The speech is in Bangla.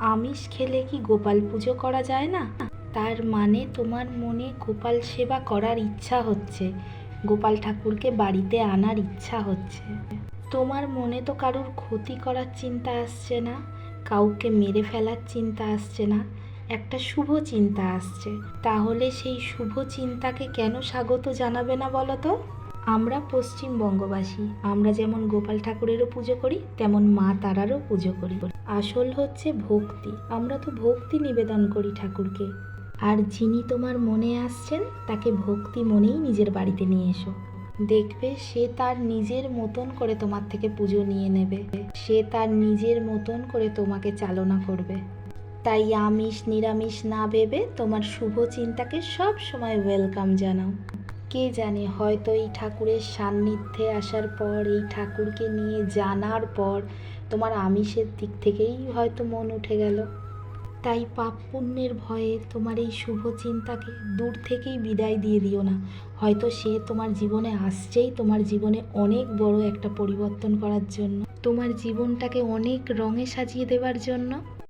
আমিষ খেলে কি গোপাল পুজো করা যায় না? তার মানে তোমার মনে গোপাল সেবা করার ইচ্ছা হচ্ছে। গোপাল ঠাকুরকে বাড়িতে আনার ইচ্ছা হচ্ছে। তোমার মনে তো কারোর ক্ষতি করার চিন্তা আসছে না, কাউকে মেরে ফেলার চিন্তা আসছে না, একটা শুভ চিন্তা আসছে। তাহলে সেই শুভ চিন্তাকে কেন স্বাগত জানাবে না বলো তো? আমরা পশ্চিমবঙ্গবাসী, আমরা যেমন গোপাল ঠাকুরেরও পুজো করি, তেমন মা তারারও পুজো করি। আসল হচ্ছে ভক্তি। আমরা তো ভক্তি নিবেদন করি ঠাকুরকে। আর যিনি তোমার মনে আসছেন, তাকে ভক্তি মনেই নিজের বাড়িতে নিয়ে এসো। দেখবে সে তার নিজের মতন করে তোমার থেকে পুজো নিয়ে নেবে। সে তার নিজের মতন করে তোমাকে চালনা করবে। তাই আমিষ, নিরামিষ না ভেবে তোমার শুভ চিন্তাকে সব সময় ওয়েলকাম জানাও। কে জানে, হয়তো এই ঠাকুরের সান্নিধ্যে আসার পর, এই ঠাকুরকে নিয়ে জানার পর তোমার আমিষের দিক থেকেই হয়তো মন উঠে গেল। তাই পাপ পুণ্যের ভয়ে তোমার এই শুভ চিন্তাকে দূর থেকেই বিদায় দিয়ে দিও না। হয়তো সে তোমার জীবনে আসছেই, তোমার জীবনে অনেক বড় একটা পরিবর্তন করার জন্য। তোমার জীবনটাকে অনেক রঙে সাজিয়ে দেওয়ার জন্য।